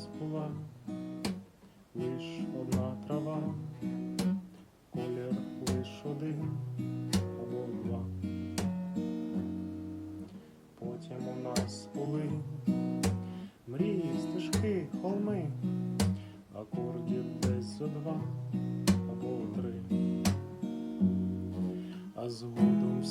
нас була лиш одна трава, колір лиш один або два. Потім у нас були мрії, стежки, холми, акордів десь за два або три. А згодом